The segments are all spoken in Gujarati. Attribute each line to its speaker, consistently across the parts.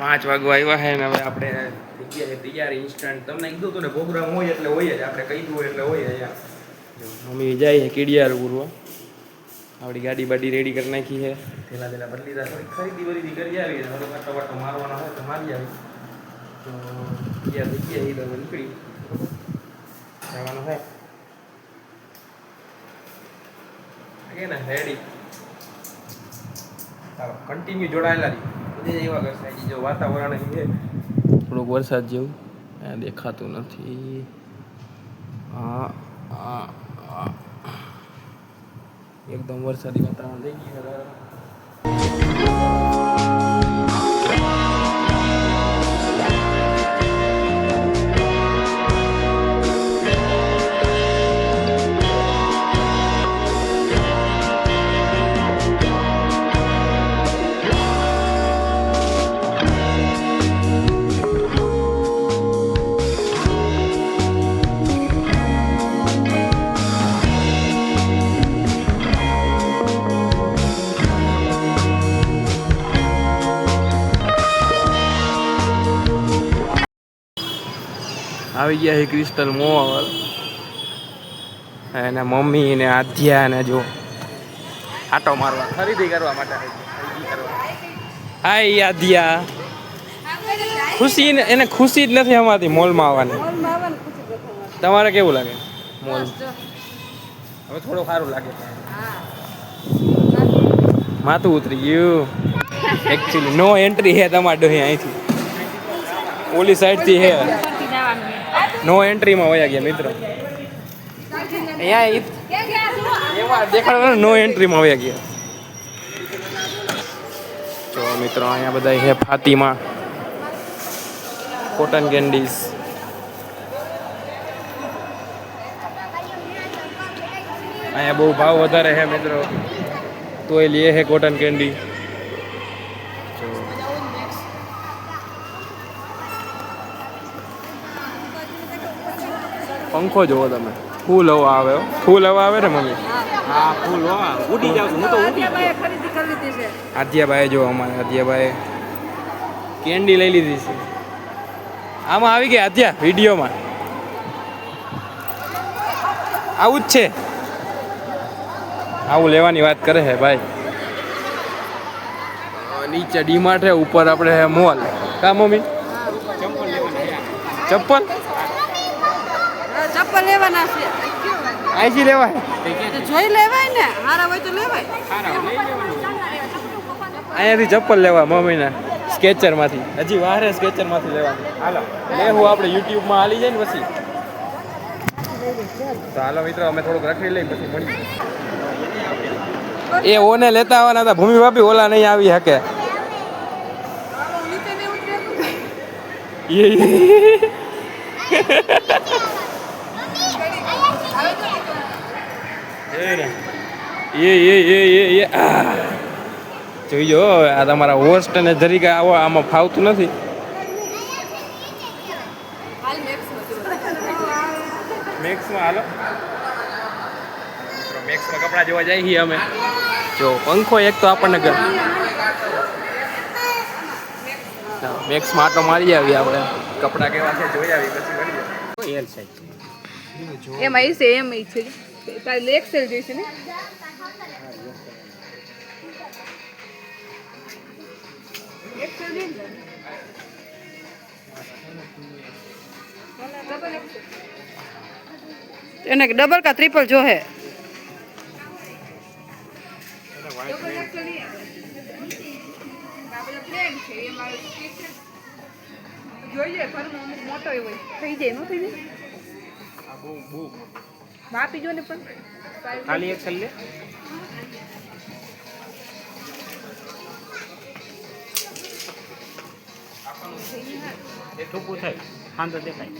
Speaker 1: પાંચ વાગવા આવ્યા છે ને હવે આપણે જગ્યાએ તૈયારી ઇન્સ્ટન્ટ તમને કીધું હતું ને પ્રોગ્રામ હોય એટલે હોય જ, આપણે કહી દઉં એટલે હોય અહીંયા. મમ્મી જાય છે કીડિયાર પૂરવા આપણી ગાડી બાડી રેડી કરી નાખી છે થેલા થેલા બદલી દા થોડી ખરીદી બરીદી કરી આવી થોડો વાટો વાટો મારવાનો હોય તો મારી આવી. તો તૈયાર થઈ ગયા એ તો નીકળી. જવાનું હોય કે ને રેડી કન્ટિન્યુ જોડાયેલા રહી. વાતાવરણ છે. થોડુંક વરસાદ જેવું. દેખાતું નથી. હા. એકદમ વરસાદી વાતાવરણ થઈ ગયું આવી ગયા છે ક્રિસ્ટલ મોલ એના મમ્મી ને આધ્યા ને જો આટો મારવા ખરીદી કરવા માટે હાય આધ્યા. ખુશી એને ખુશી જ નથી અમારી મોલમાં આવવાની. તમારે કેવું લાગે? મોલ. હવે થોડું સારું લાગે. માથું ઉતરી ગયું. એકચ્યુઅલી નો એન્ટ્રી હે તમારે અહીંથી. ઓલી સાઈડથી હે. નો એન્ટ્રીમાં વયા ગયા મિત્રો. અહીંયા ઈ- એમાં દેખાડો નો એન્ટ્રીમાં વયા ગયા જો મિત્રો, અહીંયા બધા હે ફાતીમાં. કોટન કેન્ડીઝ અહીંયા બહુ ભાવ વધારે છે, મિત્રો. તોય લે છે કોટન કેન્ડી પંખો જોવો તમે. ફૂલ હવા આવે હો. ફૂલ હવા આવે ને મમ્મી?
Speaker 2: હા ફૂલ હવા ઉડી જાવ હું તો ઉડી ગયો.
Speaker 3: ખરીદી કરી લીધી છે.
Speaker 1: આદ્યાભાઈ જો અમારે આદ્યાભાઈ કેન્ડી લઈ લીધી છે. આમાં આવી ગઈ આદ્યા વિડીયોમાં. આવું જ છે. આવું લેવાની વાત કરે છે ભાઈ. નીચે ડીમાર્ટ છે ઉપર આપણે મોલ. કા મમ્મી? ચપ્પલ
Speaker 3: ચપ્પલ લેવાના છે.
Speaker 1: અહીંથી લેવાય.
Speaker 3: જોઈ લેવાય ને હારા હોય તો લેવાય.
Speaker 1: અહીંયાથી ચપ્પલ લેવા મમ્મીના સ્કેચરમાંથી. હજી વારે સ્કેચરમાંથી લેવાની હાલો લેવું આપણે યુટ્યુબમાં હાલી જાય ને પછી. તો હાલો મિત્રો અમે થોડુંક રખડી લઈ પછી મળી એ ઓને લેતા આવવાના હતા. ભૂમિ ભાભી ઓલા નહીં આવી શકે. એ એ એ એ એ આ જોઈજો આ તમારા હોસ્ટ અને જરીકા આવો આમાં ફાવતું નથી. મેક્સમાં હાલો. મેક્સમાં કપડાં જોવા જઈએ છીએ અમે. જો પંખો એક તો આપણને મેક્સમાં આટો મારી આવી આપણે. કપડાં કેવા છે જોઈ આવી પછી
Speaker 2: એલ સાઈઝ
Speaker 3: એમાં એ એમ છે. તારે એક્સેલ જોઈશે ને? એક્સેલ એને ડબલ કા ટ્રિપલ જો હે? જોઈએ મોટો એવો થઈ જાય નો થઈ જાય? માપી જો ને પણ
Speaker 2: ખાલી એક લે એ ટૂંકું થાય શાંત દેખાય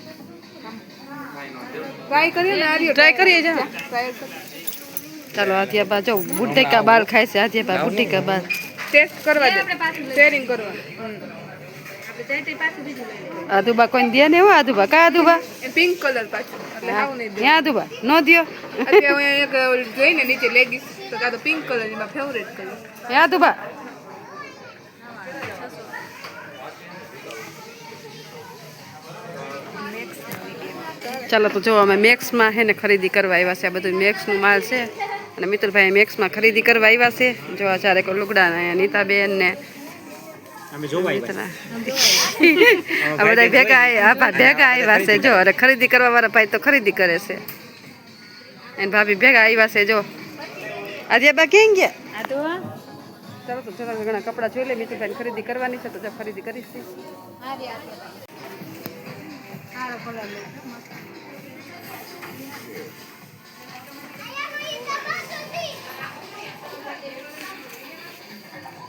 Speaker 3: ટ્રાય કરીએ ને આર્યો ટ્રાય કરીએ જા ચાલો આથિયા બા જો બુઢ્ઢે કા બાલ ખાય છે આથિયા બા બુઢ્ઢી કા બાલ ટેસ્ટ કરવા દે શેરિંગ કરવા આદુબા કોઈ દે ને હો આદુબા કા આદુબા પિંક કલર પાછું યા તું બા નો દિયો હું એક જોઈને નીચે લેગીસ તો કાં તો પિંક કલરમાં ફેવરેટ કરી યા તું બા ચાલો તો જો અમે મેક્સમાં હે ને ખરીદી કરવા આવ્યા છે. આ બધું મેક્સનું માલ છે. અને મિત્રભાઈ મેક્સમાં ખરીદી કરવા આવ્યા છે. જો ચારેક લુગડા ને નીતાબેન ને મિત્ર. આ બધા ભેગા આ ભેગા આવ્યા છે જો અરે ખરીદી કરવા વાળા ભાઈ તો ખરીદી કરે છે. એને ભાભી ભેગા આવ્યા છે જો. આજે બા ક્યાં ગયા? ચાલો તો થોડા ઘણા કપડાં જોઈ લે મિત્રભાઈ ખરીદી કરવાની છે તો જો ખરીદી કરીશ.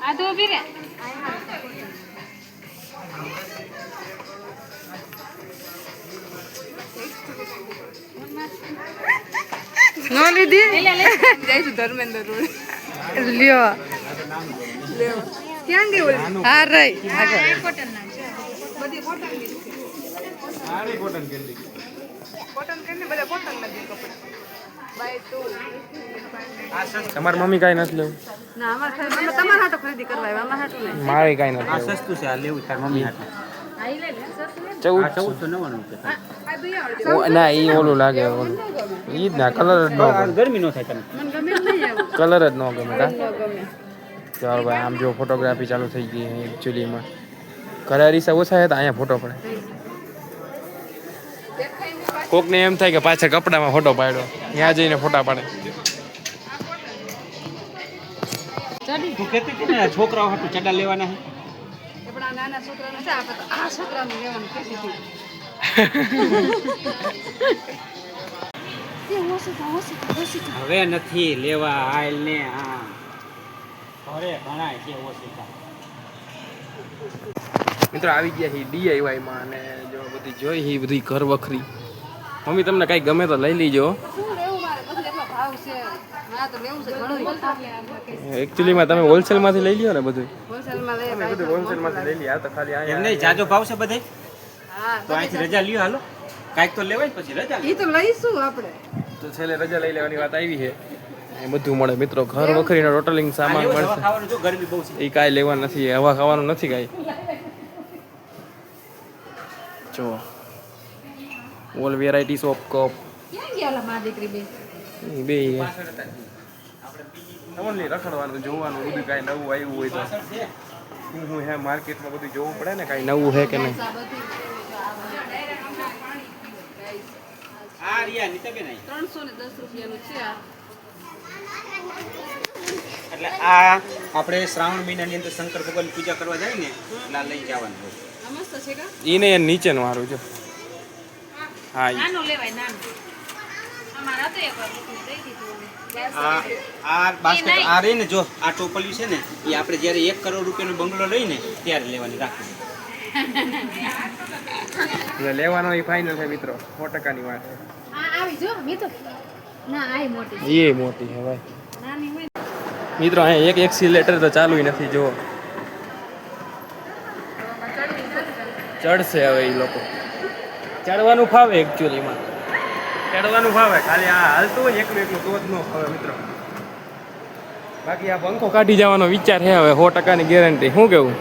Speaker 4: આ તો.
Speaker 3: નો લીધી?
Speaker 4: જઈશું ધર્મેન્દ્ર રોડ.
Speaker 3: લ્યો.
Speaker 4: ક્યાં ગઈ ઓલી?
Speaker 3: હા રહી. આગળ
Speaker 4: બધી કોટન કોટન કરીને બધા કોટન ના દે કપડા. બાય ટુ
Speaker 1: તમારી મમ્મી કઈ નથી લેવું? મારે કાંઈ
Speaker 2: આ
Speaker 1: નથી
Speaker 2: સસ્તું છે આ લેવું તાર મમ્મી હાથે
Speaker 1: ચૌદ. ના એ ઓલું લાગે ઓલું. એ જ ના કલર જ ન ગમે.
Speaker 2: ગરમી ન થાય
Speaker 1: કલર જ ન ગમે કા ચાલો ભાઈ આમ જો ફોટોગ્રાફી ચાલુ થઈ ગઈ એકચ્યુઅલીમાં ઘરે અરીસા ઓછા હતા અહીંયા ફોટો પડે. કોકને એમ થાય કે પાછળ કપડામાં ફોટો પાડ્યો. ત્યાં જઈને ફોટા પાડે.
Speaker 2: છોકરાઓ હાટું ચડા લેવાના છે.
Speaker 3: એ નાના છોકરાને છે આપણે તો આ છોકરાનું લેવાનું કહેતી હતી
Speaker 2: હવે નથી લેવા આયલ ને આ ઘરે ઘણા છે ઓછીકા
Speaker 1: મિત્રો આવી ગયા છે ડીઆઈવાયમાં અને જો બધી જોઈ હી બધી ઘર વખરી. મમ્મી તમને કાંઈ ગમે તો લઈ લીજો.
Speaker 3: શું લેવું મારે? બધું એટલો ભાવ છે.
Speaker 1: એકચ્યુઅલીમાં તમે હોલસેલમાંથી લઈ લ્યો ને બધું હોલસેલમાંથી લઈ આ તો ખાલી
Speaker 2: એમ નહીં જાજો ભાવ છે બધે તો અહીંથી રજા લ્યો હાલો. કાંઈક તો લેવાય પછી રજા
Speaker 3: એ તો લઈશું આપણે.
Speaker 1: તો છેલ્લે રજા લઈ લેવાની વાત આવી છે. એ બધું મળે મિત્રો. ઘર વખરીનો ટોટલિંગ સામાન મળશે.
Speaker 2: ખાવાનું જો ગરમી બહુ છે.
Speaker 1: એ કાંઈ લેવા નથી હવા ખાવાનું નથી કાંઈ. જો. ઓલ વેરાયટી ઓફ કપ
Speaker 4: ક્યાં ગયા ઓલા દીકરી બે.
Speaker 1: બે ઓનલી રખડવાનું જોવાનું બધું કાંઈ નવું આવ્યું હોય તો. હું શું હે માર્કેટમાં બધું જોવું પડે ને કાંઈ નવું હે કે નહીં?
Speaker 2: એટલે આ આપણે શ્રાવણ મહિનાની અંદર શંકર ભગવાનની પૂજા કરવા જાય ને એટલે આ લઈ જવાનું હોય.
Speaker 1: એને એ નીચેનું હારું જો. હા
Speaker 4: નાનું લેવાય નાનું. અમારા તો એક વાર લોકોને દઈ દીધું અમે.
Speaker 2: આ આ બાસ્કેટ આ રહી ને જો આ ટોપલિયું છે ને એ આપણે જ્યારે એક કરોડ રૂપિયાનો બંગલો લઈને ત્યારે લેવાની રાખવી.
Speaker 1: એટલે લેવાનો એ ફાઇનલ છે મિત્રો સો ટકાની વાત છે.
Speaker 4: આ આવી જો મી તો ના આય મોટી
Speaker 1: એ મોટી છે ભાઈ. મિત્રો અહીંયા એક એક્સિલેટર તો ચાલુ નથી જો ચડશે હવે એ લોકો. ચડવાનું ફાવે એકચ્યુઅલીમાં ચડવાનું ભાવે ખાલી આ હાલતું હોય એકલું એકલું તો જ ન હવે મિત્રો. બાકી આ પંખો કાઢી જવાનો વિચાર છે હવે સો ટકાની ગેરંટી શું કેવું?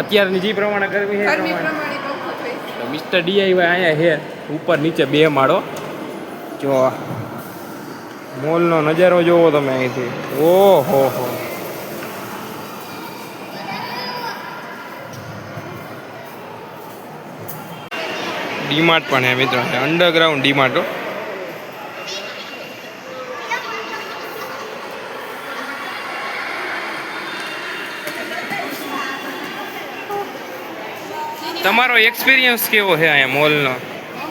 Speaker 1: અત્યારની જે પ્રમાણે ગરમી છે મિસ્ટર ડીઆઈવાય અહીંયા છે ઉપર નીચે બે માળો. જો મોલનો નજારો જોવો તમે અહીંથી. ઓહો હો. ડીમાર્ટ પણ હે મિત્રો. અંડરગ્રાઉન્ડ ડીમાર્ટ તમારો એક્સપિરિયન્સ કેવો છે અહીંયા મોલનો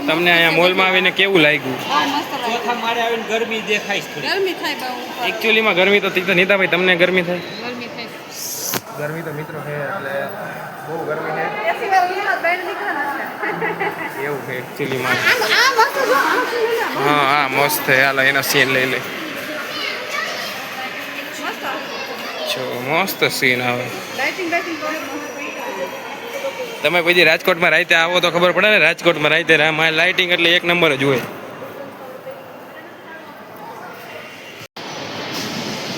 Speaker 1: તમને અહીંયા મોલમાં આવીને કેવું લાગ્યું?
Speaker 3: બહુ મસ્ત લાગે
Speaker 2: ચોથા માળે આવીને ગરમી દેખાય
Speaker 3: ગરમી થાય બહુ.
Speaker 1: એકચ્યુઅલીમાં ગરમી તો તીતો નીતા ભાઈ તમને ગરમી થાય?
Speaker 3: ગરમી થાય.
Speaker 1: ગરમી તો મિત્રો છે એટલે બહુ ગરમી છે. એવું છે એકચ્યુઅલીમાં. હા હા મસ્ત છે. હાલો એનો સીન લઈ લે.
Speaker 3: મસ્ત.
Speaker 1: જો મસ્ત સીન આવે.
Speaker 3: લાઇટિંગ લાઇટિંગ
Speaker 1: તમે પછી રાજકોટમાં રાતે આવો તો ખબર પડે ને રાજકોટમાં રાતે આમાં લાઇટિંગ એટલે એક નંબર જ હોય.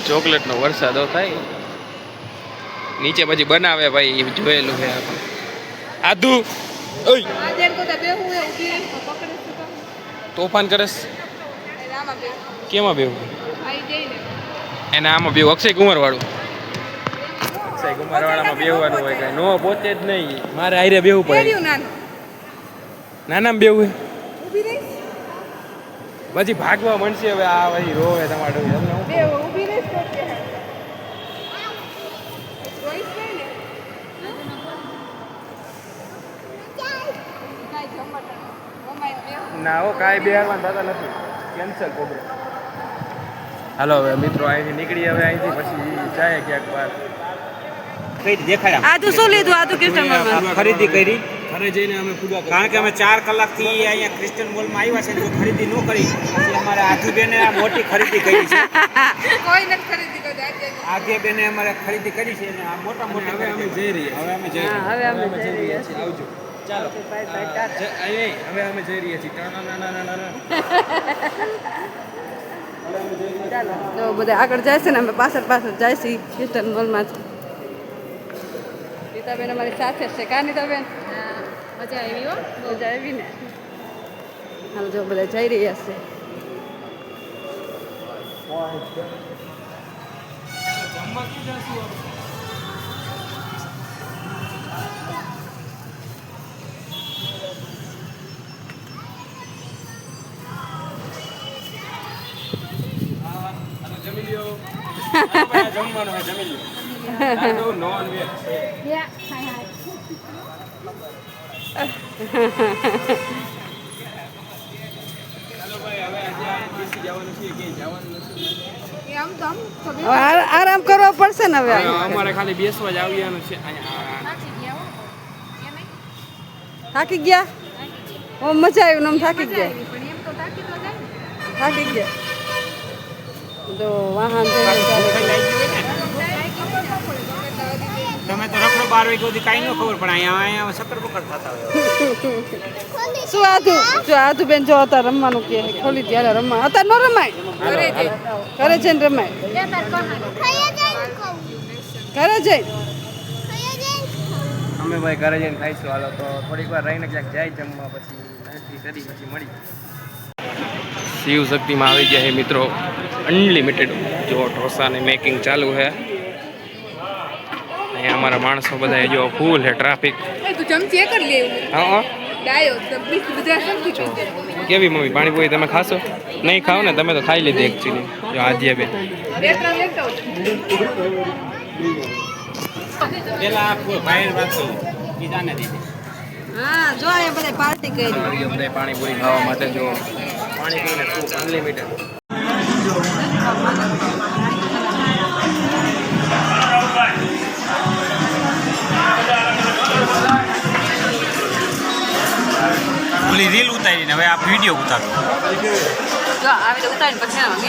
Speaker 1: ચોકલેટનો વરસાદ થાય. નીચે પછી બનાવે ભાઈ એ જોયેલું છે આપણે આધુ ઓય.
Speaker 3: આ જેમ તો બે હું ઊભી રહી તો પકડે છે તો
Speaker 1: તોફાન કરસ કેમાં બેવું એને આમાં બેવું અક્ષય કુમાર વાળું અક્ષય કુમાર બેહવાનું હોય કઈ. નો પોતે જ નહીં. મારે આયરે બેવું પડે. નાનામાં બેવું પછી ભાગવા મળશે હવે આ ભાઈ રોવે તમારું. એમને
Speaker 4: ને
Speaker 1: હો કાંઈ બેહારવાનું થતા નથી. કેન્સલ પ્રોગ્રામ હાલો હવે મિત્રો અહીંથી નીકળી હવે અહીંથી પછી જાય ક્યાંક બહાર
Speaker 2: દેખાડ્યા?
Speaker 3: આદુ શું લીધું? આદુ કૃષ્ણ
Speaker 2: ખરીદી કરી?
Speaker 1: ઘરે જઈને અમે પૂજા
Speaker 2: કારણ કે અમે ચાર કલાકથી અહીંયા ક્રિસ્ટન મોલમાં આવ્યા છે જો ખરીદી ન કરી એટલે અમારે આધુબેને આ મોટી ખરીદી કરી છે.
Speaker 4: કોઈ નથી ખરીદી કરી આજે
Speaker 2: આધ્યાબેને અમારે ખરીદી કરી છે અને આ મોટા મોટા
Speaker 1: હવે અમે જઈ રહ્યા
Speaker 2: હવે અમે જઈ
Speaker 3: હા હવે અમે જઈ રહ્યા
Speaker 1: છીએ. આવજો ચાલો. આ, હવે અમે જઈ રહ્યા છીએ. ના ના ના
Speaker 3: બધા આગળ જાય છે ને અમે પાછળ પાછળ જાય છે ક્રિસ્ટન મોલમાં નીતાબેન અમારી સાથે છે. કા નીતાબેન
Speaker 4: મજા આવી હો.
Speaker 3: મજા આવી ને. હાલ જો બધા જઈ રહ્યા છે.
Speaker 1: જમી લ્યો. જમવાનું જમી લ્યો. નોન વેજ ચાલો ભાઈ હવે આજે આ બેસી જવાનું છે કે જવાનું નથી
Speaker 4: એ આમ તો આમ તો બે
Speaker 3: હવે આ- આરામ કરવો પડશે ને હવે
Speaker 1: અમારે ખાલી બેસવા જ આવવાનું છે.
Speaker 4: થાકી ગયા હો. એ નહીં?
Speaker 3: થાકી ગયા? ઓ મજા આવી ને આમ થાકી ગયા.
Speaker 4: થાકી
Speaker 3: ગયા. તો વાહન.
Speaker 2: તમે તો રખડો બાર વાગ્યા સુધી કાંઈ ન ખબર પણ અહીંયા અહીંયા સક્કર બકર થતા હોય.
Speaker 3: શું આધું જો આધું બેન જો અત્યારે રમવાનું કે ખોલી ત્યારે રમવા. અત્યારે ન રમાય?
Speaker 4: ઘરે જઈ
Speaker 3: ઘરે જઈને રમાય. ઘરે જઈને?
Speaker 1: અમે ભાઈ ઘરે જઈને ખાઈશું. હાલો તો થોડીક વાર રહીને ક્યાંક જાય જમવા પછી કરી પછી મળી શિવ શક્તિમાં આવી ગયા છે મિત્રો અનલિમિટેડ જો ઢોસાની મેકિંગ ચાલુ છે. અહીંયા અમારા માણસો બધા જો ફૂલ છે ટ્રાફિક કેવી મમ્મી પાણીપુરી તમે ખાશો? નહીં ખાઓ ને તમે તો ખાઈ લીધી એકચ્યુઅલી જો આજે
Speaker 4: બે.
Speaker 2: પેલા ભાઈ વાત બીજાને દીધી.
Speaker 3: હા જો અહીંયા બધા પાર્ટી કરી.
Speaker 1: બધા પાણીપુરી ખાવા માટે જો પાણીપુરી અનલિમિટેડ
Speaker 2: ઓલી રીલ ઉતારીને હવે આ વીડિયો ઉતારતો
Speaker 3: જો આવી ઉતારીને પછી